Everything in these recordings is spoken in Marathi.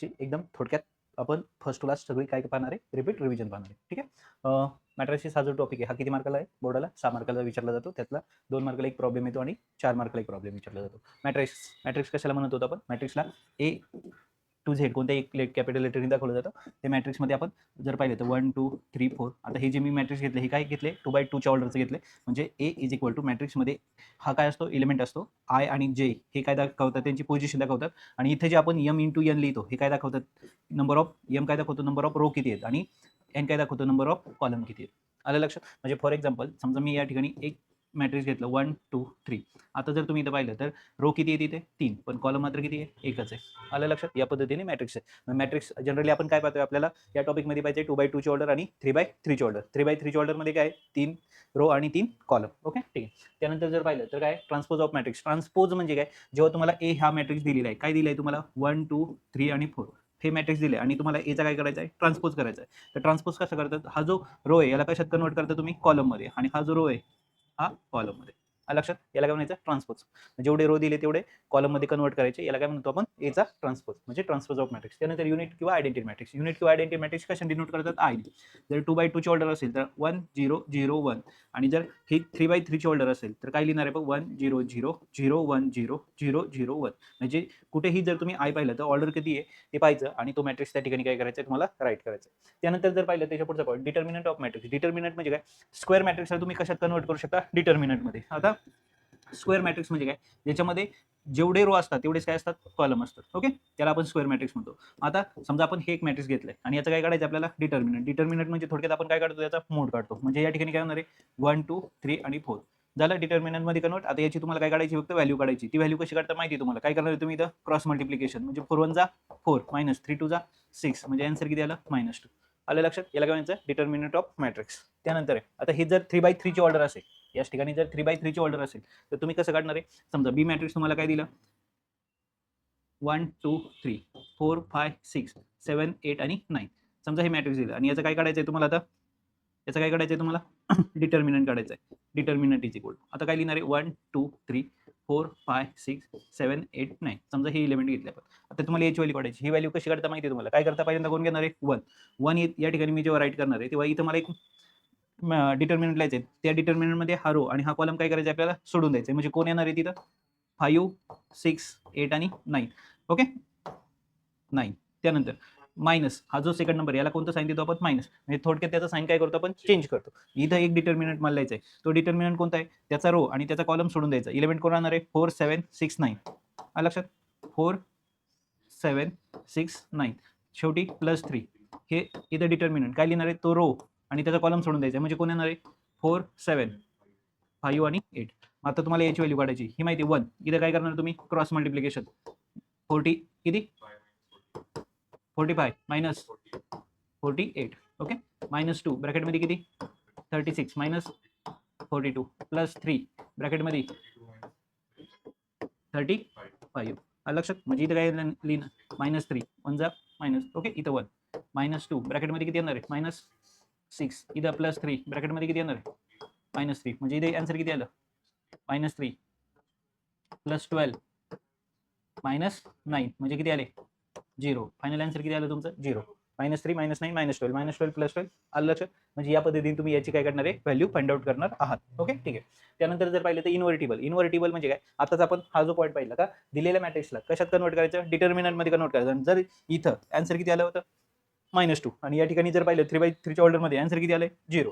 ची एकदम थोडक्यात आपण फर्स्ट क्लास सगळी काय पाहणार आहे? रिपीट रिव्हिजन पाहणार आहे. ठीक आहे? मॅट्रिक्सची हा जो टॉपिक आहे हा किती मार्काला आहे? बोर्डाला सहा मार्काला विचारला जातो. त्यातला दोन मार्काला एक प्रॉब्लेम येतो आणि चार मार्काला एक प्रॉब्लेम विचारला जातो. मॅट्रिक्स मॅट्रिक्स कशाला म्हणत होतो आपण? मॅट्रिक्सला ए टू झेड कोणत्याही एक लेट कॅपिटल लेटरने दाखवलं जातं. ते मॅट्रिक्समध्ये आपण जर पाहिलं तर वन टू थ्री फोर आता हे जे मी मॅट्रिक्स घेतले हे काय घेतले? टू बाय टूच्या ऑर्डरचं घेतले. म्हणजे ए इज इक्वल टू मॅट्रिक्समध्ये हा काय असतो? एलिमेंट असतो. आय आणि जे हे काय दाखवतात? त्यांची पोझिशन दाखवतात. आणि इथे जे आपण यम इंटू यन लिहितो हे काय दाखवतात? नंबर ऑफ यम काय दाखवतो? नंबर ऑफ रो किती आहेत? आणि एन काय दाखवतो? नंबर ऑफ कॉलम किती आहेत? आलं लक्षात? म्हणजे फॉर एक्झाम्पल समजा मी या ठिकाणी एक मॅट्रिक्स घेतलं. वन टू थ्री आता जर तुम्ही इथं पाहिलं तर रो किती आहे तिथे? तीन. पण कॉलम मात्र किती आहे? एकच आहे. आलं लक्षात? या पद्धतीने मॅट्रिक्स आहे. मॅट्रिक्स जनरली आपण काय पाहतोय आपल्याला? या टॉपिकमध्ये पाहिजे टू बाय टूची ऑर्डर आणि थ्री बाय थ्रीची ऑर्डर थ्री बाय थ्रीची ऑर्डरमध्ये काय तीन रो आणि तीन कॉलम ओके ठीक आहे. त्यानंतर जर पाहिलं तर काय ट्रान्सपोज ऑफ मॅट्रिक्स ट्रान्सपोज म्हणजे काय? जेव्हा तुम्हाला ए हा मॅट्रिक्स दिलेला आहे काय दिलं आहे तुम्हाला? वन टू थ्री आणि फोर हे मॅट्रिक्स दिले आणि तुम्हाला एचा काय करायचं आहे? ट्रान्सपोज करायचा आहे. तर ट्रान्सपोज कसं करतात? हा जो रो आहे याला कशात कन्वर्ट करता तुम्ही? कॉलममध्ये आणि हा जो रो आहे हा कॉलममध्ये आलं लक्षात? याला काय म्हणायचं? ट्रान्सपोज म्हणजे जेवढे रो दिले तेवढे कॉलममध्ये कन्वर्ट करायचे. याला काय म्हणतो आपण? एचा ट्रान्सपोज म्हणजे ट्रान्सपोज ऑफ मॅट्रिक्स त्यानंतर युनिट किंवा आयडेंटिटी मॅट्रिक्स युनिट किंवा आयडेंटिटी मॅट्रिक्स कशा डिनोट करतात? आय जर टू बाय टूची ऑर्डर असेल तर वन झिरो झिरो वन आणि जर ही थ्री बाय थ्रीची ऑर्डर असेल तर काय लिहिणार आहे बघ? One zero zero zero one zero zero zero one म्हणजे कुठेही जर तुम्ही आय पाहिलं तर ऑर्डर किती आहे? ते पाहायचं आणि तो मॅट्रिक्स त्या ठिकाणी काय करायचं? आहे तुम्हाला राईट करायचं. आहे. त्यानंतर जर पाहिलं त्याच्या पुढचा point determinant of matrix determinant म्हणजे काय? स्क्वेअर मॅट्रिक्सला तुम्ही कशात कन्वर्ट करू शकता? डिटर्मिनंटमध्ये आता स्क्वेअर मॅट्रिक्स म्हणजे काय? ज्याच्यामध्ये जेवढे रो असतात तेवढेच काय असतात? कॉलम असतात. ओके त्याला आपण स्क्वेअर मॅट्रिक्स म्हणतो. आता समजा आपण हे एक मॅट्रिक्स घेतलंय. आणि याचं काय काढायचं आपल्याला? डिटर्मिनंट डिटर्मिनंट म्हणजे थोडक्यात आपण काय काढतो? त्याचा मोड काढतो. म्हणजे या ठिकाणी काय होणार आहे? वन टू थ्री आणि फोर झालं? डिटर्मिनंटमध्ये कन्वर्ट आता याची तुम्हाला काय काढायची? फक्त व्हॅल्यू काढायची. ती व्हॅल्यू कशी काढता माहिती आहे तुम्हाला? काय करणार आहे तुम्ही इथं? क्रॉस मल्टिप्लिकेशन म्हणजे फोर वन जा फोर मायनस थ्री टू जा सिक्स म्हणजे आन्सर किती आलं? मायनस टू आलं लक्षात? याला काय म्हणायचं? डिटर्मिनंट ऑफ मॅट्रिक्स त्यानंतर आहे. आता हे जर थ्री बाय थ्रीची ऑर्डर असेल याच ठिकाणी जर थ्री बाय थ्रीची ऑर्डर असेल तर तुम्ही कसं काढणार आहे? समजा बी मॅट्रिक्स तुम्हाला काय दिलं? One two three four five six seven eight आणि नाईन समजा हे मॅट्रिक्स दिलं. आणि याचं काय काढायचं आहे तुम्हाला आता? याचं काय काढायचं आहे तुम्हाला? डिटर्मिनंट काढायचं आहे डिटर्मिनंट इज इक्वल आता काय लिहिणार आहे? One two three four five six seven eight nine समजा हे इलेमेंट घेतले आपण. तर तुम्हाला याची व्हॅल्यू काढायची. ही व्हॅल्यू कशी काढता माहिती आहे तुम्हाला? काय करता पहिल्यांदा कोण घेणार आहे? वन वन या ठिकाणी मी जेव्हा राईट करणार आहे तेव्हा इथं मला एक डिटर्मिनंट लिहायचं आहे त्या डिटर्मिनंटमध्ये हा रो आणि हा कॉलम काय करायचा आपल्याला? सोडून द्यायचं आहे म्हणजे कोण येणार आहे तिथं? फाईव्ह सिक्स एट आणि नाईन ओके नाईन त्यानंतर मायनस हा जो सेकंड नंबर याला कोणतं साईन देतो आपण? मायनस म्हणजे थोडक्यात त्याचा साईन काय करतो आपण? चेंज करतो. इथं एक डिटर्मिनंट मला लिहायचा आहे तो डिटर्मिनंट कोणता आहे? त्याचा रो आणि त्याचा कॉलम सोडून द्यायचा. इलेव्हन कोण राहणार आहे? फोर सेवन सिक्स नाईन लक्षात? Four seven six nine. शेवटी प्लस थ्री. हे इथं डिटर्मिनंट काय लिहिणार आहे? तो रो आणि त्याचा कॉलम सोडून द्यायचा म्हणजे कोण येणार आहे? फोर सेवन फाईव्ह आणि एट आता तुम्हाला याची व्हॅल्यू काढायची ही माहिती वन इथं काय करणार तुम्ही? क्रॉस मल्टिप्लिकेशन फोर्टी किती? Forty five minus forty eight okay minus two ब्रॅकेटमध्ये किती? Thirty six minus forty two plus three ब्रॅकेटमध्ये thirty five लक्षात. म्हणजे इथं काय लिहिणं मायनस थ्री वन जा मायनस ओके इथं वन मायनस टू ब्रॅकेटमध्ये किती येणार आहे? मायनस सिक्स इथं प्लस थ्री ब्रॅकेटमध्ये किती येणार आहे? मायनस थ्री म्हणजे इथे आन्सर किती आलं? Minus three plus twelve minus nine म्हणजे किती आले? झिरो फायनल आन्सर किती आलं तुमचं? Zero minus three minus nine minus twelve minus twelve plus twelve आलं लक्ष म्हणजे या पद्धतीने तुम्ही याची काय करणार आहे? व्हॅल्यू फाइंड आउट करणार आहात. ओके ठीक आहे. त्यानंतर जर पाहिलं तर इन्व्हर्टिबल इन्व्हर्टिबल म्हणजे काय? आताच आपण हा जो पॉईंट पाहिला का? दिलेल्या मॅट्रिक्सला कशात कन्वर्ट करायचं? डिटर्मिनंटमध्ये कन्वर्ट करायचं. जर इथं आन्सर किती आलं होतं? मायनस टू आणि या ठिकाणी जर पाहिलं थ्री बाय थ्रीच्या ऑर्डरमध्ये आन्सर किती आलं झिरो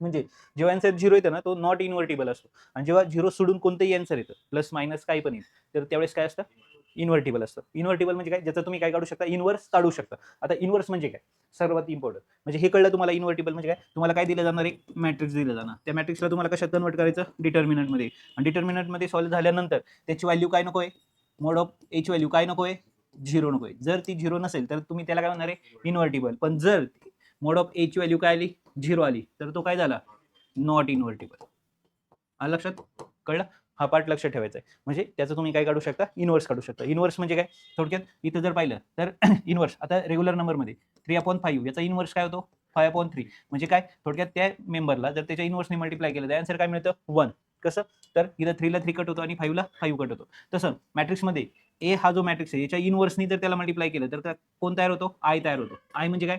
म्हणजे जेव्हा आन्सर झिरो येतं ना तो नॉट इन्व्हर्टेबल असतो. आणि जेव्हा झिरो सोडून कोणतंही आन्सर येतं प्लस मायनस काही पण येईल तर त्यावेळेस काय असतं? इन्व्हर्टिबल असतं. इन्व्हर्टिबल म्हणजे काय? ज्याचं तुम्ही काय काढू शकता? इन्व्हर्स काढू शकता. आता इन्व्हर्स म्हणजे काय? सर्वात इम्पॉर्टंट म्हणजे हे कळलं तुम्हाला इन्व्हर्टिबल म्हणजे काय? तुम्हाला काय दिलं जाणार एक मॅट्रिक्स दिलं जाणार. त्या मॅट्रिक्सला तुम्हाला कशात कन्वर्ट करायचं? डिटर्मिनंटमध्ये आणि डिटर्मिनंटमध्ये सॉल्व्ह झाल्यानंतर त्याची व्हॅल्यू काय नको आहे मोड ऑफ एच व्हॅल्यू काय नको आहे झिरो नको आहे जर ती झिरो नसेल तर तुम्ही त्याला काय म्हणणार आहे? इन्व्हर्टिबल पण जर मोड ऑफ एच व्हॅल्यू काय आली? झिरो आली तर तो काय झाला? नॉट इन्व्हर्टिबल लक्षात? कळलं? हा पार्ट लक्ष ठेवायचा आहे. म्हणजे त्याचं तुम्ही काय काढू शकता? इनवर्स काढू शकता. इनवर्स म्हणजे काय? थोडक्यात इथं जर पाहिलं तर इनवर्स आता रेग्युलर नंबरमध्ये थ्री अपॉन फाईव्ह याचा इनवर्स काय होतो? फाय अपॉन थ्री म्हणजे काय? थोडक्यात त्या मेंबरला जर त्याच्या इनवर्सने मल्टिप्लाय केलं तर आन्सर काय मिळतं? वन कसं? तर इथं थ्रीला थ्री कट होतो आणि फाईव्हला फाईव्ह कट होतो. तसं मॅट्रिक्समध्ये ए हा जो मॅट्रिक्स आहे याच्या इनवर्सनी जर त्याला मल्टिप्लाय केलं तर त्या कोण तयार होतो? आय तयार होतो. आय म्हणजे काय?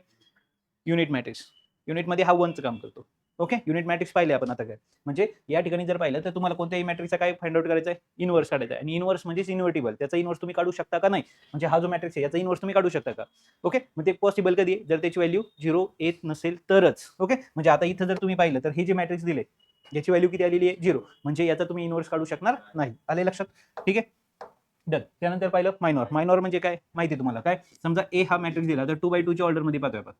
युनिट मॅट्रिक्स युनिटमध्ये हा वनचं काम करतो. ओके युनिट मॅट्रिक्स पाहिले आपण आता. काय म्हणजे या ठिकाणी जर पाहिलं तर तुम्हाला कोणत्याही मॅट्रिक्सचा काय फाइंड आउट करायचा आहे इनवर्स काढायचा आणि इनवर्स म्हणजेच इन्व्हर्टिबल त्याचा इनवर्स तुम्ही काढू शकता का नाही? म्हणजे हा जो मॅट्रिक्स आहे याचा इनवर्स तुम्ही काढू शकता का? ओके मग ते पॉसिबल कधी जर त्याची व्हॅल्यू झिरो येत नसेल तरच. ओके म्हणजे आता इथं जर तुम्ही पाहिलं तर हे जे मॅट्रिक्स दिले याची व्हॅल्यू किती आलेली आहे? झिरो म्हणजे याचा तुम्ही इनवर्स काढू शकणार नाही. आले लक्षात? ठीक आहे? डन त्यानंतर पाहिलं मायनॉर मायनॉर म्हणजे काय? माहिती आहे तुम्हाला काय? समजा ए हा मॅट्रिक्स दिला तर टू बाय टूच्या ऑर्डरमध्ये पाहतोय आपण.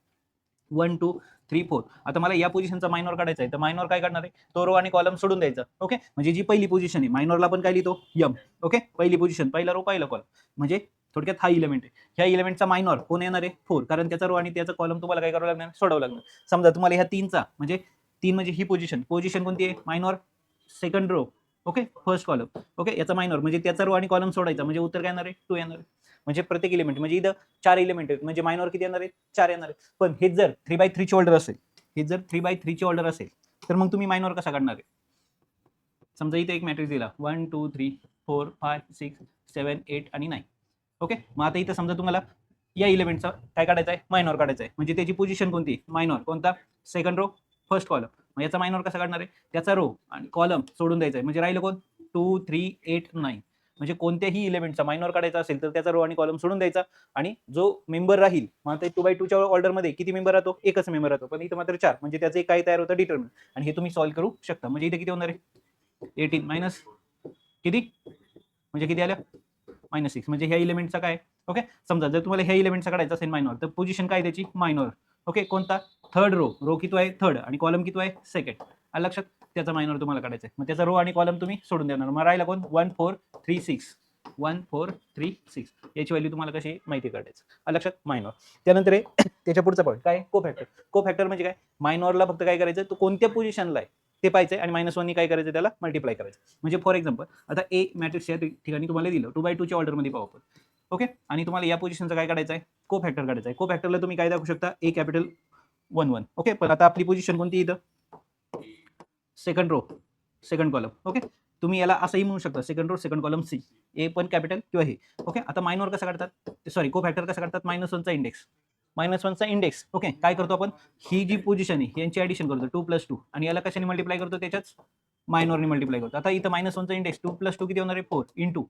One two three four. आता मला या पोझिशनचा मायनॉर काढायचा आहे. तर मायनॉर काय काढणार आहे? तो रो आणि कॉलम सोडून द्यायचा. ओके म्हणजे जी पहिली पोझिशन आहे मायनॉरला पण काय लिहितो? यम ओके पहिली पोझिशन पहिला रो पहिला कॉलम म्हणजे थोडक्यात हा इलेमेंट आहे. ह्या इलेमेंटचा मायनॉर कोण येणार आहे? फोर कारण त्याचा रो आणि त्याचा कॉलम तुम्हाला काय करावं लागणार? सोडावं लागणार. समजा तुम्हाला ह्या तीनचा म्हणजे तीन म्हणजे ही पोझिशन पोझिशन कोणती आहे? Minor second row okay first column okay याचा मायनॉर म्हणजे त्याचा रो आणि कॉलम सोडायचा. म्हणजे उत्तर काय येणार आहे? टू येणार आहे. म्हणजे प्रत्येक इलेमेंट म्हणजे इथं चार इलेमेंट आहेत. म्हणजे मायनॉर किती येणार आहे चार येणार आहे पण हेच जर थ्री बाय थ्रीची ऑर्डर असेल हे जर थ्री बाय थ्रीची ऑर्डर असेल तर मग तुम्ही मायनॉर कसा काढणार आहे? समजा इथे एक मॅट्रिक्स दिला. One two three four five six seven eight आणि नाईन ओके मग आता इथं समजा तुम्हाला या इलिमेंटचा काय काढायचा आहे? मायनॉर काढायचा आहे. म्हणजे त्याची पोझिशन कोणती? मायनॉर कोणता? सेकंड रो फर्स्ट कॉलम मग याचा मायनॉर कसा काढणार आहे? त्याचा रो आणि कॉलम सोडून द्यायचा आहे. म्हणजे राहिलं कोण? टू थ्री एट नाईन म्हणजे कोणत्याही इलेमेंटचा मायनॉर काढायचा असेल तर त्याचा रो आणि कॉलम सोडून द्यायचा. आणि जो मेंबर राहील मग टू बाय टूच्या ऑर्डरमध्ये किती मेंबर राहतो? एकच मेंबर राहतो. पण इथं मात्र चार. म्हणजे त्याचं एक काय तयार होतं डिटर्मिन आणि हे तुम्ही सॉल्व्ह करू शकता. म्हणजे इथे किती होणार आहे? एटीन मायनस किती? म्हणजे किती आल्या? मायनस सिक्स म्हणजे ह्या इलेमेंटचा काय? ओके समजा जर तुम्हाला ह्या इलेमेंटचा काढायचा असेल मायनॉर तर पोझिशन काय त्याची? मायनॉर ओके कोणता? थर्ड रो रो किती आहे? थर्ड आणि कॉलम किती आहे? सेकंड लक्षात? त्याचा मायनॉर तुम्हाला काढायचा आहे. मग त्याचा रो आणि कॉलम तुम्ही सोडून देणार. मग राहिला कोण? One four three six one four three six याची व्हॅल्यू तुम्हाला कशी माहिती काढायचं? लक्षात? मायनॉर त्यानंतर आहे त्याच्या पुढचा पॉईंट काय? को फॅक्टर को फॅक्टर म्हणजे काय? मायनॉरला फक्त काय करायचं? तो कोणत्या पोझिशनला आहे? ते पाहिजे आणि मायनस वननी काय करायचं? त्याला मल्टिप्लाय करायचं म्हणजे फॉर एक्झाम्पल आता ए मॅट्रिक्सच्या ठिकाणी तुम्हाला दिलं. टू बाय टूच्या ऑर्डरमध्ये पाहू आपण. ओके आणि तुम्हाला या पोझिशनचं काय काढायचं आहे? को फॅक्टर काढायचं आहे. को फॅक्टरला तुम्ही काय दाखवू शकता? A capital one one okay पण आता आपली पोझिशन कोणती इथं? Second row second column okay तुम्ही याला असंही म्हणू शकता. Second row second column C A पण कॅपिटल किंवा हे ओके आता मायनॉर कसं काढतात? सॉरी को फॅक्टर कसं काढतात? मायनस वनचा इंडेक्स मायनस वनचा इंडेक्स ओके काय करतो आपण? ही जी पोझिशन आहे यांची ॲडिशन करतो. टू प्लस टू आणि याला कशाने मल्टिप्लाय करतो? त्याच्याच मायनॉरने मल्टिप्लाय करतो. आता इथं मायनस वनचा इंडेक्स टू प्लस टू किती होणार आहे? फोर इन टू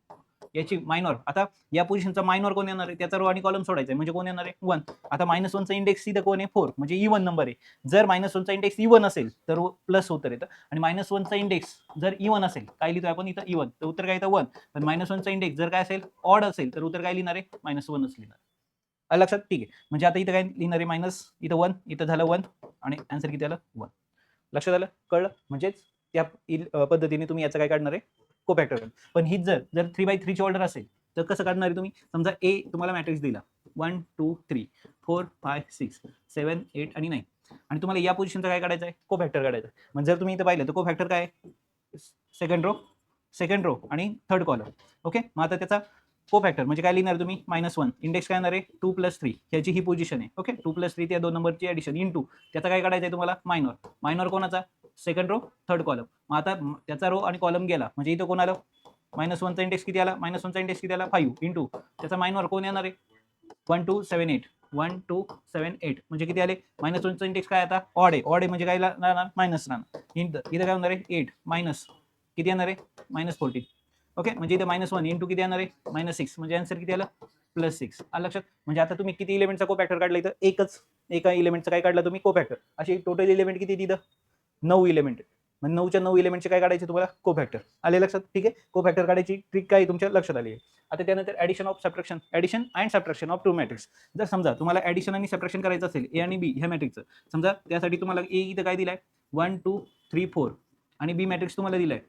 याची मायनॉर आता या पोझिशनचा मायनॉर कोण येणार आहे? त्याचा रो आणि कॉलम सोडायचा आहे. म्हणजे कोण येणार आहे? वन आता मायनस वनचा इंडेक्स इथं कोण आहे? फोर म्हणजे इवन नंबर आहे. जर मायनस वनचा इंडेक्स इवन असेल तर प्लस उत्तर येतं आणि मायनस वनचा इंडेक्स जर इवन असेल काय लिहितो आपण इथं? इवन तर उत्तर काय येतं? वन पण मायनस वनचा इंडेक्स जर काय असेल ऑड असेल तर उत्तर काय लिहिणार आहे? मायनस वनच लिहिणार लक्षात? ठीक आहे. म्हणजे आता इथं काय लिहिणार आहे? मायनस इथं वन इथं झालं वन आणि आन्सर किती आलं? वन लक्षात आलं? कळलं? म्हणजेच त्या पद्धतीने तुम्ही याचं काय काढणार आहे? को फॅक्टर पण ही जर जर थ्री बाय थ्रीची ऑर्डर असेल तर कसं काढणार आहे तुम्ही? समजा ए तुम्हाला मॅट्रिक्स दिला. One two three four five six seven eight आणि नाईन आणि तुम्हाला या पोझिशनचं काय काढायचं आहे? को फॅक्टर काढायचं आहे. म्हणजे जर तुम्ही इथं पाहिलं तर को फॅक्टर काय सेकंड रो सेकंड रो आणि थर्ड कॉलम ओके मग आता त्याचा को फॅक्टर म्हणजे काय लिहिणार तुम्ही? मायनस वन इंडेक्स काय येणार आहे? टू प्लस थ्री ह्याची ही पोझिशन आहे. ओके टू प्लस थ्री त्या दोन नंबरची ॲडिशन इन टू त्याचा काय काढायचं आहे तुम्हाला? मायनॉर मायनॉर कोणाचा? सेकंड रो थर्ड कॉलम मग आता त्याचा रो आणि कॉलम गेला. म्हणजे इथं कोण आलं? मायनस वनचा इंडेक्स किती आला? मायनस वनचा इंडेक्स किती आला? फाईव्ह इंटू त्याचा मायनवर कोण येणार आहे? One two seven eight one two seven eight म्हणजे किती आले? मायनस वनचा इंडेक्स काय आता? ऑड आहे. ऑड आहे म्हणजे काय राहणार? मायनस राहणार. इथं इथं काय होणार आहे? एट मायनस किती येणार आहे? मायनस फोर्टीन ओके म्हणजे इथं मायनस वन इंटू किती येणार आहे? मायनस सिक्स म्हणजे आन्सर किती आलं? प्लस सिक्स आलं लक्षात? म्हणजे आता तुम्ही किती इलेमेंटचा को फॅक्टर काढला इथं? एकच. एका इलेमेंटचा काय काढला तुम्ही? को फॅक्टर अशी टोटल इलेमेंट किती तिथं नऊ इलेमेंट म्हणजे नऊच्या नऊ इलेमेंटचे काय काढायचे तुम्हाला? को फॅक्टर आले लक्षात? ठीक आहे? को फॅक्टर काढायची ट्रिक काय तुमच्या? लक्षात आली आहे. आता त्यानंतर addition of subtraction addition and subtraction of two matrix जर समजा तुम्हाला ॲडिशन आणि सबट्रॅक्शन करायचं असेल ए आणि बी ह्या मॅट्रिक्सचं समजा त्यासाठी तुम्हाला ए इथं काय दिलाय? वन टू थ्री फोर आणि बी मॅट्रिक्स तुम्हाला दिलाय?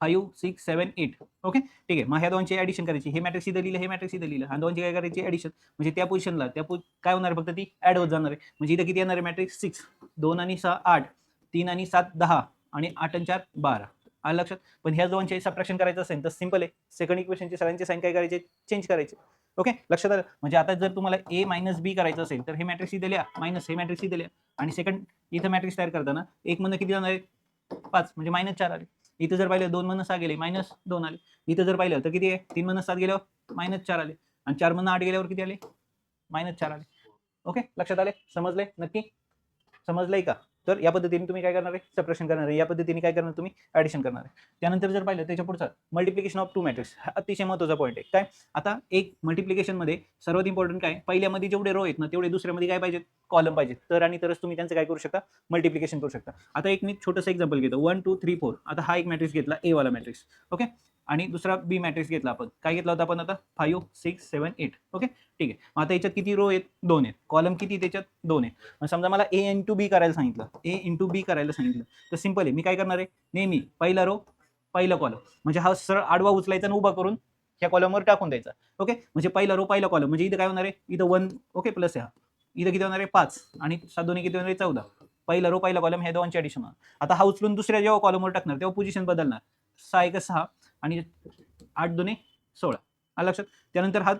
Five six seven eight okay ठीक आहे. मग ह्या दोनची ॲडिशन करायची. हे मॅट्रिक्स इथं लिहिलं हे मॅट्रिक्स इथं लिहिलं. आणि दोनची काय करायची? ॲडिशन म्हणजे त्या पोझिशनला त्या पो काय होणार? आहे फक्त ती ॲड होत जाणार आहे. म्हणजे इथं किती येणार आहे? मॅट्रिक्स सिक्स दोन आणि सहा आठ. तीन आणि सात दहा आणि आठ आणि चार बारा. आलं लक्षात? पण ह्या दोनचे सबट्रॅक्शन करायचं असेल तर सिंपल आहे. सेकंड इक्वेशनचे सगळ्यांचे साईन काय करायचे? चेंज करायचे. ओके लक्षात आलं? म्हणजे आता जर तुम्हाला ए मायनस बी करायचं असेल तर हे मॅट्रिक्स इथे लिहा. मायनस हे मॅट्रिक्स इथे लिहा. आणि सेकंड इथं मॅट्रिक्स तयार करताना एक मधनं किती जाणार आहे? पाच. म्हणजे मायनस चार आले. इथं जर पाहिलं दोन मधनं सहा गेले मायनस दोन आले. इथं जर पाहिलं तर किती आहे? तीन मधनं सात गेल्यावर मायनस चार आले. आणि चार मधनं आठ गेल्यावर किती आले? मायनस चार आले. ओके लक्षात आले? समजले? नक्की? समजलंय का? तर या पद्धतीने तुम्ही काय करणार आहे? सप्रेशन करणार आहे. या पद्धतीने काय करणार तुम्ही? ऍडिशन करणार आहे. त्यानंतर जर पाहिलं त्याच्या पुढचा मल्टिप्लिकेशन ऑफ टू मॅट्रिक्स हा अतिशय महत्त्वाचा पॉईंट आहे. काय? आता एक मल्टिप्लिकेशनमध्ये सर्वात इम्पॉर्टंट काय? पहिल्यामध्ये जेवढे रो आहेत ना तेवढे दुसऱ्यामध्ये काय पाहिजेत? कॉलम पाहिजेत. तर आणि तरच तुम्ही त्यांचं काय करू शकता? मल्टिप्लिकेशन करू शकता. आता एक मी छोटंसं एक्झाम्पल घेतो. वन टू थ्री फोर आता हा एक मॅट्रिक्स घेतला ए वाला मॅट्रिक्स ओके आणि दुसरा बी मॅट्रिक्स घेतला आपण. काय घेतला होता आपण आता? Five six seven eight okay ठीक आहे. मग आता याच्यात किती रो आहेत? दोन आहेत. कॉलम किती त्याच्यात दोन आहे मग समजा मला ए इंटू बी करायला सांगितलं. ए इंटू बी करायला सांगितलं. तर सिंपल आहे. मी काय करणार आहे? नेहमी पहिला रो पहिला कॉलम म्हणजे हा सरळ आडवा उचलायचा आणि उभा करून ह्या कॉलमवर टाकून द्यायचा. ओके म्हणजे पहिला रो पहिला कॉलम म्हणजे इथं काय होणार आहे? इथं वन ओके प्लस हा. इथं किती होणार आहे? पाच. आणि सात दोन्ही किती होणार आहे? चौदा. पहिला रो पहिला कॉलम ह्या दोनच्या ॲडिशन आता हा उचलून दुसऱ्या जेव्हा कॉलमवर टाकणार तेव्हा पोझिशन बदलणार. सहा एक सहा. आणि आठ दोन्ही सोळा. आलं लक्षात? त्यानंतर हा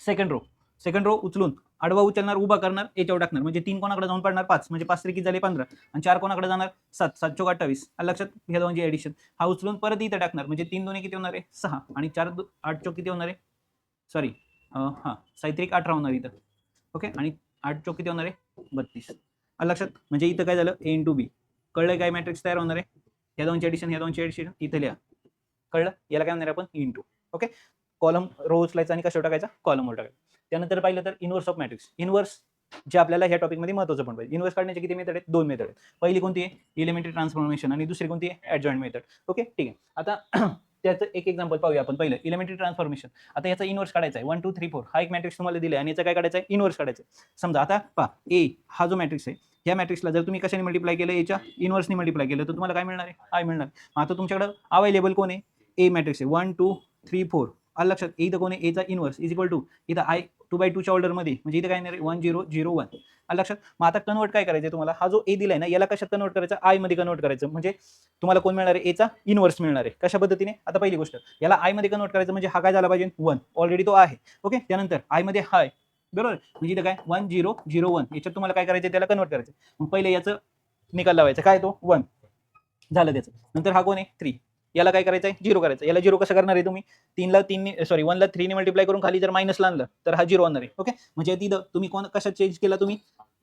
सेकंड रो सेकंड रो उचलून आडवा उचलणार उभा करणार याच्यावर टाकणार. म्हणजे तीन कोणाकडे जाऊन पडणार? पाच. म्हणजे पाच त्रिकी झाले? पंधरा. आणि चार कोणाकडे जाणार? सात. सात चौक अठ्ठावीस. लक्षात? ह्या दोनची ॲडिशन हा उचलून परत इथं टाकणार. म्हणजे तीन दोन्ही किती होणार आहे? सहा. आणि चार दो- आठ चौक किती होणार आहे? सॉरी हां. सायत्रिक अठरा होणार इथं. ओके आणि आठ चौक किती होणार आहे? बत्तीस. लक्षात? म्हणजे इथं काय झालं? ए इंटू बी कळलं काय? मॅट्रिक्स तयार होणार आहे? ह्या दोनची ॲडिशन ह्या दोनची ॲडिशन इथं लिहा. कळलं? याला काय म्हणणार आपण? इंटू ओके कॉलम रो उचलायचा आणि कशावर टाकायचा? कॉलमवर टाकायचा. त्यानंतर पाहिलं तर इन्वर्स ऑफ मॅट्रिक्स इनवर्स जे आपल्याला ह्या टॉपिकमध्ये महत्त्वाचं पण पाहिजे. इन्व्हर्स काढण्याचे किती मेथड आहेत? दोन मेथड आहेत. पहिली कोणती आहे? इलिमेंटरी ट्रान्सफॉर्मेशन आणि दुसरी कोणती आहे? ॲडजॉईंट मेथड ओके ठीक आहे. आता त्याचं एक एक्झाम्पल पाहूया आपण पहिलं. इलिमेंटरी ट्रान्सफॉर्मेशन आता याचा इनवर्स काढायचा आहे. वन टू थ्री फोर हा एक मॅट्रिक्स तुम्हाला दिला आहे आणि याचा काय काढायचा आहे? इनवर्स काढायचा आहे. समजा आता पहा. ए हा जो मॅट्रिक्स आहे या मॅट्रिक्सला जर तुम्ही कशाने मल्टिप्लाय केलं? याच्या इनवर्सनी मल्टिप्लाय केलं तर तुम्हाला काय मिळणार आहे? आय मिळणार मग आता तुमच्याकडं अवेलेबल कोण आहे? ए मॅट्रिक्स आहे. वन टू थ्री फोर आलं लक्षात. ए इथं कोण आहे? एचा इनवर्स इज इक्वल टू इथं आय टू बाय टूच्या ऑर्डरमध्ये म्हणजे इथं काय नाही वन झिरो झिरो वन आलं लक्षात. मग आता कन्वर्ट काय करायचं आहे तुम्हाला? हा जो ए दिलाय ना याला कशात कन्वर्ट करायचा? आयमध्ये कन्वर्ट करायचं. म्हणजे तुम्हाला कोण मिळणार आहे? एचा इनवर्स मिळणार आहे. कशा पद्धतीने? आता पहिली गोष्ट. याला आयमध्ये कन्वर्ट करायचं म्हणजे हा काय झाला पाहिजे? वन ऑलरेडी तो आहे. ओके त्यानंतर आयमध्ये हाय बरोबर? म्हणजे इथं काय? वन झिरो झिरो वन याच्यात तुम्हाला काय करायचं आहे? त्याला कन्वर्ट करायचं मग पहिले याचं निकाल लावायचा. काय तो? वन झालं त्याचं. नंतर हा कोण आहे? थ्री याला काय करायचं आहे झिरो करायचं याला झिरो कसं करणार आहे तुम्ही? तीनला तीन सॉरी वनला थ्रीने मल्टिप्लाय करून खाली जर मायनसला आणलं तर हा झिरो आणणार आहे. ओके म्हणजे तिथं तुम्ही कोण कशात चेंज केला तुम्ही?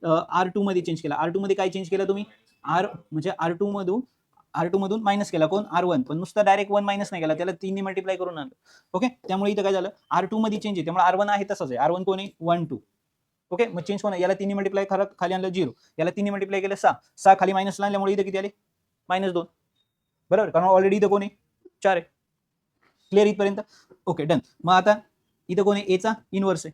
आर टू मध्ये चेंज केला. आर टू मध्ये काय चेंज केला तुम्ही? आर म्हणजे आर टू मधून आर टू मधून मायनस केला. कोण? आर वन पण नुसता डायरेक्ट वन मायनस नाही केला. त्याला तीनने मल्टिप्लाय करून आणलं. ओके त्यामुळे इथं काय झालं? आर टू मध्ये चेंज आहे. त्यामुळे आर वन आहे तसंच आहे. आर वन कोण आहे? वन टू ओके मग चेंज कोण आहे? याला तिन्ही मल्टिप्लाय खरं खाली आणलं झिरो याला तिन्ही मल्टिप्लाय केलं सहा. सहा खाली मायनस आणल्यामुळे इथं किती आले? मायनस दोन. बरोबर? कारण ऑलरेडी इथं कोण आहे? चार आहे. क्लिअर इथपर्यंत? ओके डन मग आता इथं कोण आहे? एचा इनवर्स आहे.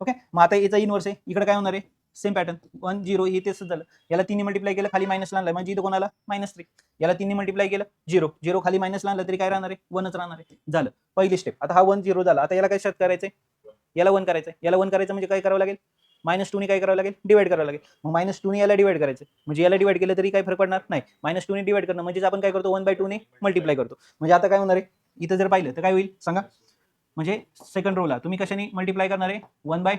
ओके मग आता एचा इनवर्स आहे. इकडे काय होणार आहे? सेम पॅटर्न वन झिरो हे तेच झालं. याला तिन्ही मल्टिप्लाय केलं खाली मायनस आणलं. म्हणजे इथं कोणाला? मायनस थ्री याला तिन्ही मल्टिप्लाय केलं झिरो झिरो खाली मायनस आणलं तरी काय राहणार आहे? वनच राहणार आहे. झालं. पहिली स्टेप आता हा वन झिरो झाला. आता याला काय शत करायचंय? याला वन करायचंय. याला वन करायचं म्हणजे काय करावं लागेल? मायनस टूने काय करावं लागेल? डिवाइड करावं लागेल. मग मायनस टूने याला डिवाइड करायचं. म्हणजे याला डिवाइड केलं तरी काय फरक पडणार? नाही. मायनस टूने डिवाइड करणं. म्हणजेच आपण काय करतो? वन बाय टूने मल्टिप्लाय करतो. म्हणजे आता काय होणार आहे? इथं जर पाहिलं तर काय होईल? सांगा. म्हणजे सेकंड रोला तुम्ही कशाने मल्टिप्लाय करणार आहे? One by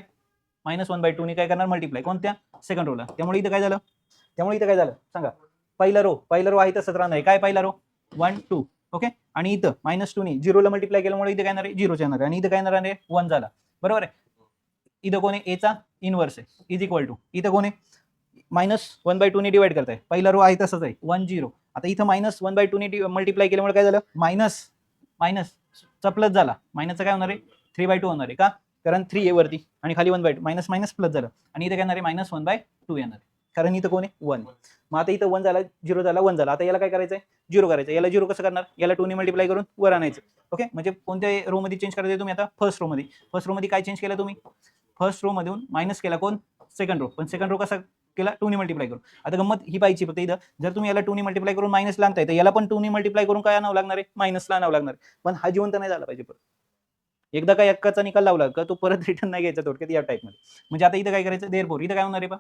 minus one by टूने काय करणार? मल्टिप्लाय कोणत्या? सेकंड रोला त्यामुळे इथं काय झालं? त्यामुळे इथं काय झालं? सांगा. पहिला रो पहिला रो आहे तसंच राहणार आहे. काय पहिला रो वन टू ओके आणि इथं मायनस टूने झिरोला मल्टिप्लाय केल्यामुळे इथं काय येणार आहे? झिरोच येणार आहे. आणि इथं काय येणार आहे? वन झाला. बरोबर आहे? इथं कोण आहे? एचा इनवर्स आहे. इज इक्वल टू इथं कोण आहे? मायनस वन बाय टूने डिवाइड करताय. पहिला रो आहे तसंच आहे. वन झिरो आता इथं मायनस वन बाय टूने मल्टिप्लाय केल्यामुळे काय झालं? मायनस मायनस प्लस झाला. मायनसचा काय होणार आहे? थ्री बाय टू होणार आहे का? कारण थ्री ए वरती. आणि खाली one by two minus minus plus झालं. आणि इथं काय येणार आहे? मायनस वन बाय टू येणार आहे. कारण इथं कोण आहे? वन मग आता इथं वन झाला झिरो झाला वन झाला. आता याला काय करायचं आहे झिरो करायचं याला झिरो कसं करणार? याला टूने मल्टिप्लाय करून वर आणायचं. ओके म्हणजे कोणत्या रो मध्ये चेंज करायचं तुम्ही आता? फर्स्ट रो मध्ये. फर्स्ट रो मध्ये काय चेंज केलं तुम्ही? फर्स्ट रो मधून मायनस केला. कोण? सेकंड रो पण सेकंड रो कसा केला? टूने मल्टिप्लाय करून. आता गंमत ही पाहिजे फक्त इथं. जर तुम्ही याला टूने मल्टिप्लाय करून मायनस आणताय तर याला पण टूने मल्टिप्लाय करून काय आणावं लागणार आहे? मायनसला आणावं लागणार पण हा जिवंत नाही झाला पाहिजे परत. एकदा काय एक्काचा निकाल लावला का तो परत रिटर्न नाही घ्यायचा थोडक्यात या टाईपमध्ये म्हणजे आता इथं काय करायचं? देर फोर इथं काय होणार आहे पा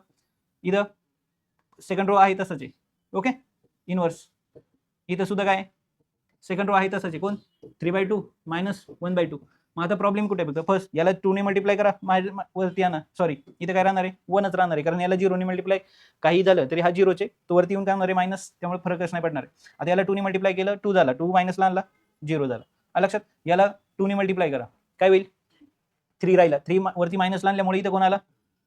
इथं सेकंड रो आहे तसंच आहे. ओके इनवर्स इथं सुद्धा काय? सेकंड रो आहे तसंच आहे. कोण? Three by two minus one by two मग आता प्रॉब्लेम कुठे आहे? फर्स्ट याला टूने मल्टिप्लाय करा. वरती आणा. सॉरी इथे काय राहणार आहे? वनच राहणार आहे. कारण याला झिरोने मल्टिप्लाय काही झालं तरी हा झिरोचे तो वरती येऊन काय होणार आहे? मायनस त्यामुळे फरकच नाही पडणार आहे. आता याला टूने मल्टिप्लाय केलं टू झाला. टू मायनसला आणला झिरो झाला. लक्षात? याला टूने मल्टिप्लाय करा. काय होईल? थ्री राहिला. थ्री वरती मायनसला आणल्यामुळे इथं कोण आला?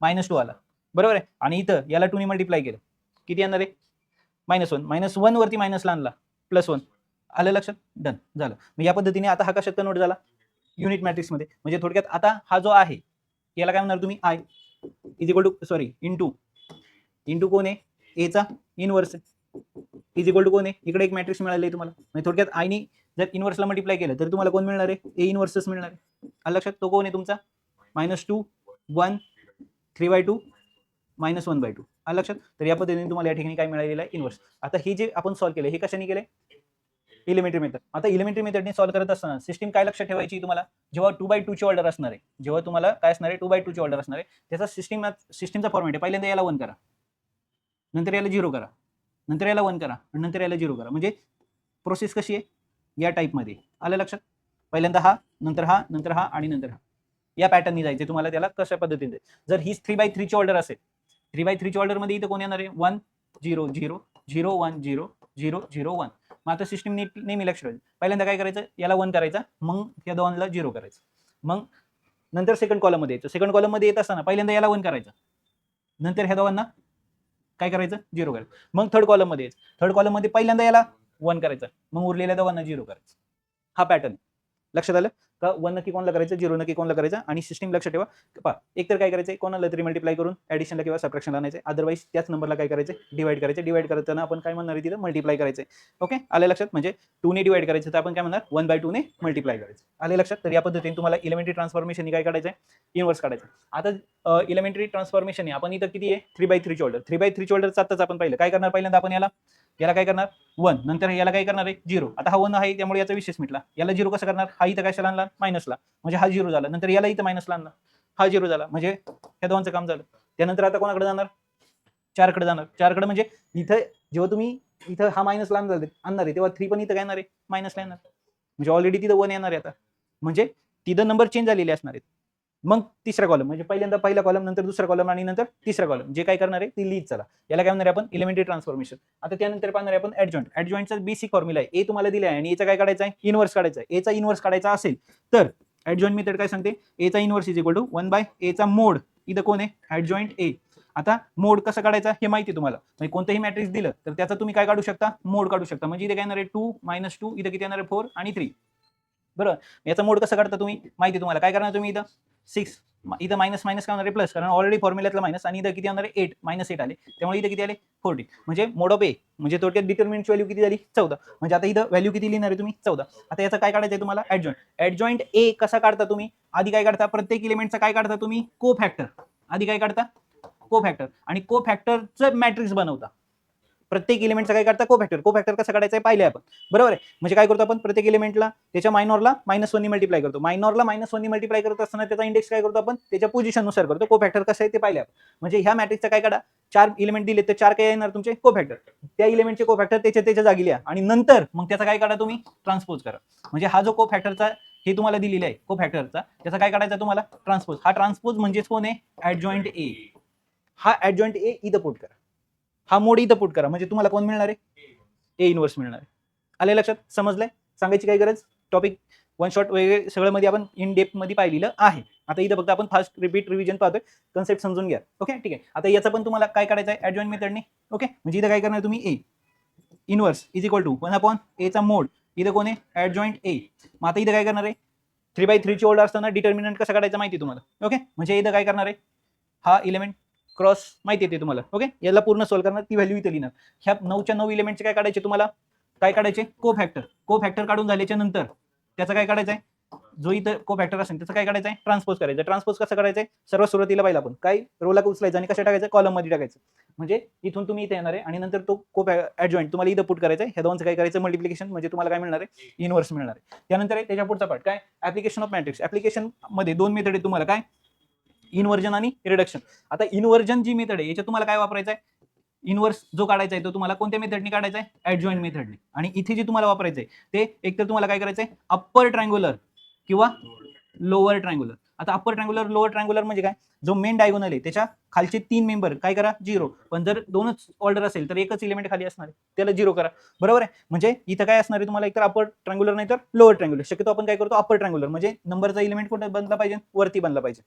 मायनस टू आला. बरोबर आहे? आणि इथं याला टूने मल्टिप्लाय केलं. किती येणार आहे? मायनस वन मायनस वन वरती मायनसला आणला. प्लस वन आलं लक्षात? डन झालं. मग या पद्धतीने आता हा कशात कन्वर्ट झाला? युनिट मॅट्रिक्समध्ये. म्हणजे थोडक्यात आता हा जो आहे याला काय म्हणणार तुम्ही? I is equal to sorry in two in two कोण आहे एचा इनवर्स इज इक्वल टू कोण आहे? इकडे एक मॅट्रिक्स मिळाले तुम्हाला. म्हणजे थोडक्यात आयनी जर इनवर्सला मल्टिप्लाय केलं तर तुम्हाला कोण मिळणार आहे? ए इनवर्सच मिळणार आहे. आलं लक्षात? तो कोण आहे तुमचा? Minus two one three by two minus one by two आलं लक्षात? तर या पद्धतीने तुम्हाला या ठिकाणी काय मिळालेलं आहे? इनवर्स आता हे जे आपण सॉल्व्ह केलं हे कशाने केले इलिमेंटरी मेथड आता इलिमेंटरी मेथडने सॉल्व्ह करत असताना सिस्टीम काय लक्षात ठेवायची तुम्हाला? जेव्हा टू बाय टू ची ऑर्डर असणार आहे जेव्हा तुम्हाला काय असणार आहे? टू बाय टू ची ऑर्डर असणार आहे. त्याचा सिस्टीम सिस्टीमचा फॉर्मॅट आहे. पहिल्यांदा याला वन करा. नंतर याला झिरो करा. नंतर याला वन करा. आणि नंतर याला झिरो करा. म्हणजे प्रोसेस कशी आहे? या टाईपमध्ये आलं लक्षात? पहिल्यांदा हा नंतर हा नंतर हा आणि नंतर हा. या पॅटर्ननी जायचे तुम्हाला त्याला कशा पद्धतीने जर ही थ्री बाय थ्रीची ऑर्डर असेल थ्री बाय थ्रीची ऑर्डरमध्ये इथं कोण येणार आहे? One zero zero zero one zero zero zero one मग आता सिस्टीम नीट नेहमी लक्ष ठेवायचं. पहिल्यांदा काय करायचं? याला वन करायचा मग या दोनला झिरो करायचं. मग नंतर सेकंड कॉलममध्ये यायचं. सेकंड कॉलममध्ये येत असताना पहिल्यांदा याला वन करायचं. नंतर ह्या दोघांना काय करायचं? झिरो करायचं. मग थर्ड कॉलममध्ये यायचं. थर्ड कॉलममध्ये पहिल्यांदा याला वन करायचं. मग उरलेल्या दोघांना झिरो करायचं. हा पॅटर्न लक्षात आलं? का वन नक्की कोणला करायचं? झिरो नक्की कोणला करायचं? आणि सिस्टीम लक्ष ठेवा. पहा एक तर काय करायचं कोणाला तरी मल्टिप्लाय करून ॲडिशनला किंवा सबट्रॅक्शनला आणायचं अदरवाईज त्याच नंबरला काय करायचं डिवाइड करायचं डिवाइड करताना आपण काय म्हणणार तिथं? मल्टिप्लाय करायचं ओके आले लक्षात? म्हणजे टूने डिवाइड करायचं तर आपण काय म्हणणार? वन बाय टूने मल्टिप्लाय करायचं. आले लक्षात? तर या पद्धतीने तुम्हाला इलेमेंटरी ट्रान्सफॉर्मेशन काय काढायचं आहे इन्व्हर्स काढायचं आता इलेमेंटरी ट्रान्सफॉर्मेशन आपण इथं किती आहे? थ्री बाय थ्रीची शोल्डर थ्री बाय थ्रीची शोल्डरचा आताच आपण पाहिलं. काय करणार पहिल्यांदा आपण याला? याला काय करणार? वन. नंतर याला काय करणार आहे? झिरो. आता हा वन आहे त्यामुळे याचा विशेष मिटला. याला झिरो कसं करणार? हा इथं कशाला आणला? मायनसला म्हणजे हा झिरो झाला. नंतर याला इथं मायनसला आणला. हा झिरो झाला. म्हणजे ह्या दोनचं काम झालं. त्यानंतर आता कोणाकडे जाणार? चारकडे जाणार. चारकडे म्हणजे इथं जेव्हा तुम्ही इथं हा मायनसला आणणार आणणार आहे तेव्हा थ्री पण इथं काय येणार आहे मायनसला येणार. म्हणजे ऑलरेडी तिथं वन येणार आहे आता. म्हणजे तिथं नंबर चेंज झालेले असणार आहेत. मग तिसरा कॉलम म्हणजे पहिल्यांदा पहिला कॉलम नंतर दुसरा कॉलम आणि नंतर तिसरा कॉलम जे काय करणार आहे ती लीज चला. याला काय म्हणणार आपण? इलेमेंटरी ट्रान्सफॉर्मेशन आता त्यानंतर पाहणार आहे आपण ऍडजॉइंट ऍडजॉइंटचा बेसिक फॉर्म्युला आहे. ए तुम्हाला दिला आहे आणि याचा काय काढायचा आहे? इनव्हर्स काढायचा आहे. एचा इनव्हर्स काढायचा असेल तर ऍडजॉइंट मेथड काय सांगते? एचा inverse is equal to one by एचा मोड इथं कोण आहे? ऍडजॉइंट ए आता मोड कसं काढायचा? हे माहिती आहे तुम्हाला. म्हणजे कोणतंही मॅट्रिक्स दिलं तर त्याचा तुम्ही काय काढू शकता? मोड काढू शकता. म्हणजे इथे काय येणार आहे? टू मायनस टू इथं किती येणार आहे? फोर आणि थ्री बरोबर याचा मोड कसं काढता तुम्ही? माहिती आहे तुम्हाला. काय करणार तुम्ही इथं? सिक्स. इथं मायनस मायनस काय होणार आहे? प्लस कारण ऑलरेडी फॉर्म्युल्यातलं मायनस आणि इथं किती होणार आहे? एट मायनस एट आले. त्यामुळे इथं किती आले? फोर्टी म्हणजे मोड ऑफ ए. म्हणजे थोडक्यात डिटर्मिनंट व्हॅल्यू किती झाली? चौदा. म्हणजे आता इथं व्हॅल्यू किती लिहिणार आहे तुम्ही? चौदा. आता याचं काय काढायचं आहे तुम्हाला? ऍडजॉइंट ऍडजॉइंट ए कसा काढता तुम्ही? आधी काय काढता? प्रत्येक इलिमेंटचा काय काढता तुम्ही? को फॅक्टर आधी काय काढता? को फॅक्टर आणि को फॅक्टरचं मॅट्रिक्स बनवता. प्रत्येक इलिमेंटचा काय काढता को फॅक्टर को फॅक्टर कसं काढायचं आहे? पाहिले आपण. बरोबर आहे? म्हणजे काय करतो आपण? प्रत्येक इलिमेंटला त्याच्या मायनॉरला मायनस वननी मल्टिप्लाय करतो. मायनॉरला मायनस वननी मल्टिप्लाय करत असताना त्याचा इंडेक्स काय करतो आपण? त्याच्या पोझिशननुसार करतो. को फॅक्टर कसं आहे ते पाहिले आपण. म्हणजे ह्या मॅट्रिक्सचा काय काढा? चार इलिमेंट दिले तर चार काय येणार तुमचे? को फॅक्टर त्या इलिमेंटचे को फॅक्टर त्याच्या त्याच्या जागी लिहा. आणि नंतर मग त्याचा काय काढा तुम्ही? ट्रान्सपोज करा. म्हणजे हा जो को फॅक्टरचा हे तुम्हाला दिलेला आहे को फॅक्टरचा त्याचा काय काढायचा तुम्हाला? ट्रान्सपोज हा ट्रान्सपोज म्हणजेच कोण आहे? ऍडजॉइंट ए हा ऍडजॉइंट ए इथं पुट करा. हा मोड इथं पुट करा. म्हणजे तुम्हाला कोण मिळणार आहे? ए इनवर्स मिळणार आहे. आले लक्षात? समजलंय? सांगायची काय गरज? टॉपिक वन शॉट वगैरे सगळं मध्ये आपण इन डेप्थमध्ये पाहिलेलं आहे. आता इथं फक्त आपण फास्ट रिपीट रिव्हिजन पाहतोय. कन्सेप्ट समजून घ्या. ओके ठीक आहे. आता याचं पण तुम्हाला काय करायचं आहे? ऍडजॉईन मेथडने ओके म्हणजे इथं काय करणार तुम्ही? A inverse is equal to one upon एचा मोड. इथं कोण आहे? ऍडजॉईंट ए मग आता इथं काय करणार आहे? थ्री बाय थ्रीची ओल्ड असताना डिटर्मिनंट कसं काढायचं माहिती आहे तुम्हाला? ओके म्हणजे इथं काय करणार आहे? हा इलेमेंट क्रॉस माहिती येते तुम्हाला. ओके याला पूर्ण सॉल्व्ह करणार ती व्हॅल्यू इथे लिहिणार. ह्या नऊच्या नऊ इलेमेंटचे काय काढायचे तुम्हाला? काय काढायचे? को फॅक्टर को फॅक्टर काढून झाल्याच्यानंतर त्याचा काय काढायचं आहे? जो इथं को फॅक्टर असेल त्याचं काय करायचं आहे? ट्रान्सपोज करायचं. ट्रान्सपोज कसं करायचं आहे सर्व सुरुवातीला पाहिलं आपण. काय? रोला उचलायचं आणि कसं टाकायचं? कॉलममध्ये टाकायचं. म्हणजे इथून तुम्ही इथे येणार आहे आणि नंतर तो को ऍडजॉईंट तुम्हाला इथं पुट करायचं आहे ह्या दोनचं काय करायचं? मल्टिप्लिकेशन म्हणजे तुम्हाला काय मिळणार आहे? इनवर्स मिळणार आहे. त्यानंतर त्याच्या पुढचा पार्ट काय? ऍप्लिकेशन ऑफ मॅट्रिक्स ऍप्लिकेशनमध्ये दोन मेथड आहे तुम्हाला. काय? इनवर्जन आणि रिडक्शन आता इनवर्जन जी मेथड आहे याच्यात तुम्हाला काय वापरायचं आहे इनवर्स जो काढायचा आहे तो तुम्हाला कोणत्या मेथडने काढायचा आहे ऍडजॉईंट मेथडने आणि इथे जे तुम्हाला वापरायचं आहे ते एकतर तुम्हाला काय करायचं आहे अप्पर ट्रँग्युलर किंवा लोअर ट्रँग्युलर आता अप्पर ट्रँग्युलर लोअर ट्रँग्युलर म्हणजे काय? जो मेन डायगोनल आहे त्याच्या खालचे तीन मेंबर काय करा? झिरो पण जर दोनच ऑर्डर असेल तर एकच इलिमेंट खाली असणार आहे. त्याला झिरो करा. बरोबर आहे? म्हणजे इथं काय असणार आहे तुम्हाला? एकतर अप्पर ट्रँग्युलर नाही तर लोअर ट्रँग्युलर शक्यतो आपण काय करतो? अप्पर ट्रँग्युलर म्हणजे नंबरचा इलिमेंट कुठे बनला पाहिजे? वरती बनला पाहिजे.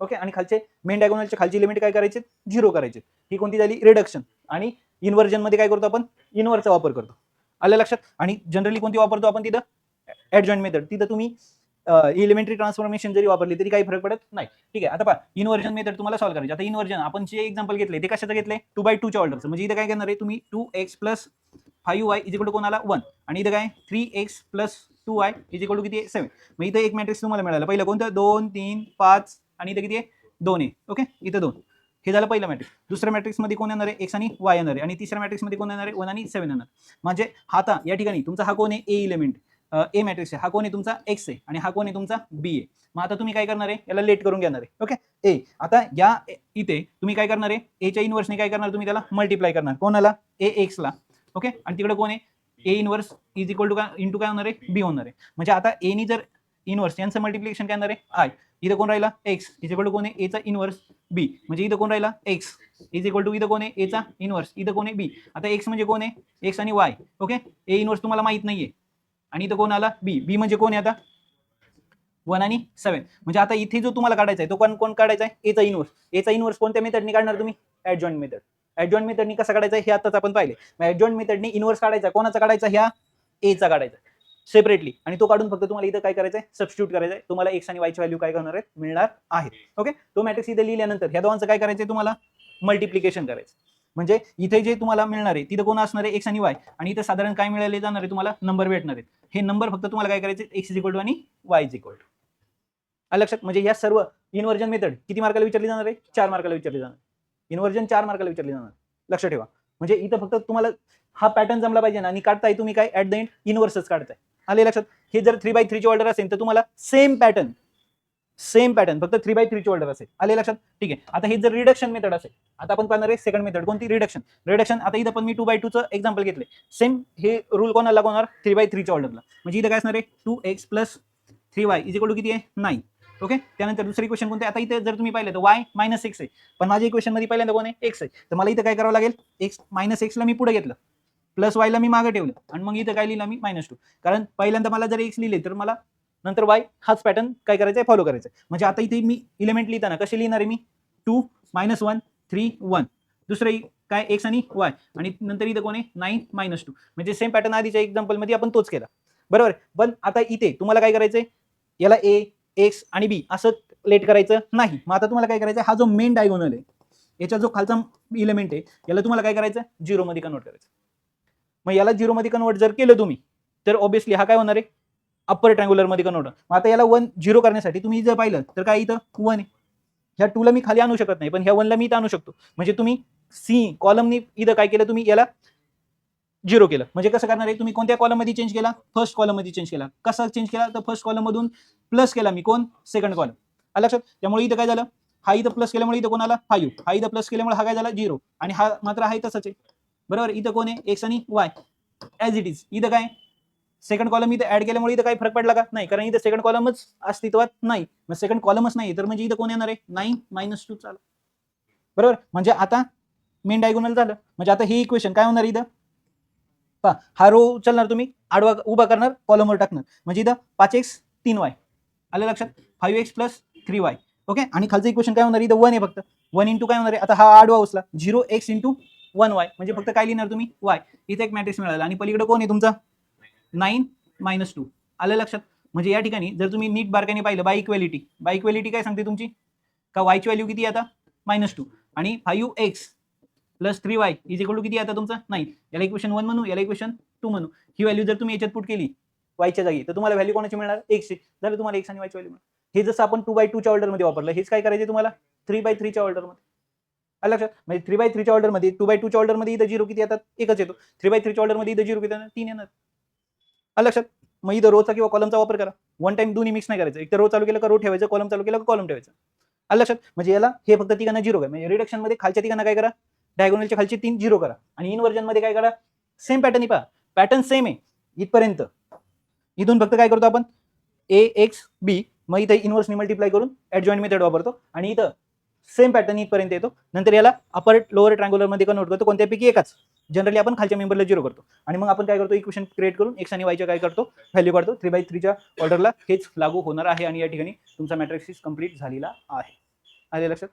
ओके? आणि खालचे मेन डायगोनलचे खालचे लिमिट काय करायचे? झिरो करायचे. ही कोणती झाली? रिडक्शन आणि इन्व्हर्जनमध्ये काय करतो आपण? इन्व्हर्सचा वापर करतो. आलं लक्षात? आणि जनरली कोणती वापरतो आपण तिथं? ऍडजॉईंट मेथड तिथं तुम्ही इलिमेंटरी ट्रान्सफॉर्मेशन जरी वापरली तरी काही फरक पडत नाही. ठीक आहे? आता पहा इन्व्हर्जन मेथड तुम्हाला सॉल्व्ह करायची. आता इन्व्हर्जन आपण जे एक्झाम्पल घेतले ते कशाचं घेतले? टू बाय टूच्या ऑर्डरचं म्हणजे इथं काय करणार आहे? तुम्ही two X plus five Y is equal कोणाला? वन आणि इथं काय? Three X plus two Y is equal to किती? आहे सेवन मग इथं एक मॅट्रिक्स तुम्हाला मिळालं. पहिलं कोणतं? दोन तीन पाच आणि इथे किती आहे? दोन आहे. ओके इथं दोन. हे झालं पहिलं मॅट्रिक्स दुसऱ्या मॅट्रिक्समध्ये कोण येणार आहे? एक्स आणि वाय येणार आहे. आणि तिसऱ्या मॅट्रिक्समध्ये कोण येणार आहे? वन आणि सेवन येणार. म्हणजे आता या ठिकाणी तुमचा हा कोण आहे? ए इलेमेंट ए मॅट्रिक्स आहे. हा कोण आहे? तुमचा एक्स आहे. आणि हा कोण आहे? तुमचा बी आहे. मग आता तुम्ही काय करणार आहे? याला लेट करून घेणार आहे. ओके ए आता या इथे तुम्ही काय करणार आहे? एच्या इनवर्सने काय करणार तुम्ही? त्याला मल्टिप्लाय करणार. कोणाला? ए एक्सला ओके आणि तिकडे कोण आहे? A inverse is equal to काय इंटू काय होणार आहे? बी होणार आहे. म्हणजे आता एनी जर इनवर्स यांचं मल्टिप्लिकेशन काय होणार आहे? आय इथं कोण राहिला? एक्स इज इक्वल टू कोण आहे? एचा इनवर्स बी म्हणजे इथं कोण राहिला? एक्स इज इक्वल टू इथं कोण आहे? एचा इनवर्स इथं कोण आहे? बी आता एक्स म्हणजे कोण आहे? एक्स आणि वाय ओके ए इनवर्स तुम्हाला माहीत नाहीये. आणि इथं कोण आला? बी बी म्हणजे कोण आहे आता? वन आणि सेवन म्हणजे आता इथे जो तुम्हाला काढायचा आहे तो कोण कोण काढायचा आहे? एचा इनवर्स एचा इनवर्स कोणत्या मेथडनी काढणार तुम्ही? ऍडजॉईंट मेथड ऍडजॉईंट मेथडनी कसं काढायचं आहे? हे आताच आपण पाहिले. मग ऍडजॉईंट मेथडनी इनवर्स काढायचा. कोणाचा काढायचा? ह्या एचा काढायचा. सेपरेटली आणि तो काढून फक्त तुम्हाला इथं काय करायचं आहे सबस्टिट्यूट करायचं आहे तुम्हाला एक्स आणि वायची व्हॅल्यू काय करणार आहेत? मिळणार आहे ओके तो मॅट्रिक्स इथे लिहिल्यानंतर ह्या दोघांचं काय करायचं तुम्हाला? मल्टिप्लिकेशन करायचं म्हणजे इथे जे तुम्हाला मिळणार आहे तिथं कोण असणार आहे? एक्स आणि वाय आणि इथं साधारण काय मिळाले जाणार आहे तुम्हाला? नंबर भेटणार आहेत. हे नंबर फक्त तुम्हाला काय करायचे एक्स इज इक्वल टू आणि वाय इज इक्वल टू लक्षात? म्हणजे या सर्व इन्व्हर्जन मेथड किती मार्काला विचारली जाणार आहे? चार मार्काला विचारली जाणार इन्व्हर्जन चार मार्काला विचारली जाणार लक्षात ठेवा. म्हणजे इथं फक्त तुम्हाला हा पॅटर्न जमला पाहिजे ना. आणि काढताय तुम्ही काय? ऍट द एंड इन्व्हर्सच काढताय. आले लक्षात? हे जर थ्री बाय थ्रीची ऑर्डर असेल तर तुम्हाला सेम पॅटर्न सेम पॅटर्न फक्त थ्री बाय थ्रीची ऑर्डर असेल. आले लक्षात? ठीक आहे. आता हे जर रिडक्शन मेथड असेल आता आपण पाहणार आहे सेकंड मेथड कोणती? रिडक्शन रिडक्शन आता इथं पण मी टू बाय टूचं एक्झाम्पल घेतले सेम हे रूल कोणाला लागू होणार थ्री बाय थ्रीच्या ऑर्डरला म्हणजे इथं काय असणार आहे? Two X plus three Y is equal to किती आहे? नाईन ओके त्यानंतर दुसरी क्वेश्चन कोणते आता इथे जर तुम्ही पाहिलं तर वाय मायनस एक्स आहे. पण माझ्या इक्वेशनमध्ये पहिल्यांदा कोण आहे? एक्स आहे. तर मला इथं काय करावं लागेल? एक्स मायनस एक्सला मी पुढे घेतलं. प्लस वायला मी मागे ठेवलं आणि मग इथं काय लिहिलं मी? मायनस टू कारण पहिल्यांदा मला जर एक्स लिहिले तर मला नंतर वाय हाच पॅटर्न काय करायचा आहे फॉलो करायचा आहे म्हणजे आता इथे मी इलिमेंट लिहिताना कसे लिहिणार आहे मी? Two minus one three one दुसरं काय? एक्स आणि वाय आणि नंतर इथं कोण आहे? नाईन मायनस टू म्हणजे सेम पॅटर्न आधीच्या एक्झाम्पलमध्ये आपण तोच केला. बरोबर? पण आता इथे तुम्हाला काय करायचंय? याला ए एक्स आणि बी असं लेट करायचं नाही. मग आता तुम्हाला काय करायचं हा जो मेन डायगोनल आहे याचा जो खालचा इलिमेंट आहे याला तुम्हाला काय करायचं झिरो मध्ये कन्वर्ट करायचं मग याला झिरो मध्ये कन्वर्ट जर केलं तुम्ही तर ऑब्विसली हा काय होणार आहे? अप्पर ट्रँग्युलरमध्ये कन्वर्ट मग आता याला वन झिरो करण्यासाठी तुम्ही जर पाहिलं तर काय इथं? वन आहे. ह्या टूला मी खाली आणू शकत नाही पण ह्या वनला मी इथं आणू शकतो. म्हणजे तुम्ही सी कॉलमनी इथं काय केलं तुम्ही? याला झिरो केलं. म्हणजे कसं करणार आहे? तुम्ही कोणत्या कॉलममध्ये चेंज केला? फर्स्ट कॉलममध्ये चेंज केला. कसा चेंज केला? तर फर्स्ट कॉलम मधून प्लस केला मी. कोण? सेकंड कॉलम आलं लक्षात? त्यामुळे इथं काय झालं? हा इथं प्लस केल्यामुळे इथं कोणाला फाईव्ह हा इथं प्लस केल्यामुळे हा काय झाला? झिरो आणि हा मात्र आहे तसंच आहे. बरोबर? इथं कोण आहे? एक्स आणि वाय ॲज इट इज इथं काय? सेकंड कॉलम इथं ऍड केल्यामुळे इथं काही फरक पडला का? नाही कारण इथं सेकंड कॉलमच अस्तित्वात नाही. मग सेकंड कॉलमच नाही तर म्हणजे इथं कोण येणार आहे? नाईन मायनस टू चालू. बरोबर? म्हणजे आता मेन डायगोनल झालं. म्हणजे आता ही इक्वेशन काय होणार इथं? पहा हा रो उचलणार तुम्ही आडवा उभा करणार कॉलमवर टाकणार. म्हणजे इथं पाच एक्स तीन वाय आलं लक्षात? Five X plus three Y okay आणि खालचं इक्वेशन काय होणार? इथं वन आहे फक्त. वन इंटू काय होणार आहे? आता हा आडवा उचला. Zero X into one Y म्हणजे फक्त काय लिहिणार तुम्ही? वाय इथे एक मॅट्रिक्स मिळाला. आणि पलीकडे कोण आहे तुमचा? नाईन मायनस टू आलं लक्षात? म्हणजे या ठिकाणी जर तुम्ही नीट बारकाने पाहिलं बाय इक्वेलिटी बाय इक्वेलिटी काय सांगते तुमची? का वायची व्हॅल्यू किती आता? मायनस टू आणि five X plus three Y is equal to किती आता तुमचा? नाईन याला इक्वेशन वन म्हणू याला इक्वेशन टू म्हणू. ही व्हॅल्यू जर तुम्ही याच्यात पुट केली वायच्या जागी तर तुम्हाला व्हॅल्यू कोणाची मिळणार? एक्सची झालं तुम्हाला एक्स आणि वायची व्हॅल्यू मिळणार. हे जसं आपण टू बाय टूच्या ऑर्डरमध्ये वापरलं हेच काय करायचं तुम्हाला? थ्री बाय थ्रीच्या ऑर्डरमध्ये आलं लक्षात? म्हणजे थ्री बाय थ्रीच्या ऑर्डरमध्ये टू बाय टूच्या ऑर्डरमध्ये इथं झिरो किती येतात एकच येतो. थ्री बाय थ्रीच्या ऑर्डरमध्ये इथं झिरो किती येतात तीन येणार. आलं लक्षात? मग इथं रोचा किंवा कॉलमचा वापर करा. वन टाइम दोन्ही मिक्स नाही करायचं. एक तर रो चालू केलं का रो ठेवायचं कॉलम चालू केलं का कॉलम ठेवायचं. आलं लक्षात? म्हणजे याला हे फक्त तिघांना झिरो म्हणजे रिडक्शनमध्ये खालच्या तिघांना काय करा? डायगोनलच्या खालचे तीन झिरो करा. आणि इनवर्जनमध्ये काय करा? सेम पॅटर्न पहा. पॅटर्न सेम आहे. इथपर्यंत. इथून फक्त काय करतो आपण? ए एक्स बी मग इथं इन्व्हर्सनी मल्टिप्लाय करून ॲडजॉईंट मेथड वापरतो. आणि इथं सेम पॅटर्न इथपर्यंत येतो. नंतर याला अपर लोअर ट्रँग्युलरमध्ये कन्वर्ट करतो. कोणत्यापैकी एकाच? जनरली आपण खालच्या मेंबरला झिरो करतो. आणि मग आपण काय करतो? इक्वेशन क्रिएट करून एक्स आणि वायच्या काय करतो? व्हॅल्यू काढतो. थ्री बाय थ्रीच्या ऑर्डरला हेच लागू होणार आहे. आणि या ठिकाणी तुमचा मॅट्रिक्सिस कंप्लीट झालेला आहे. आले लक्षात?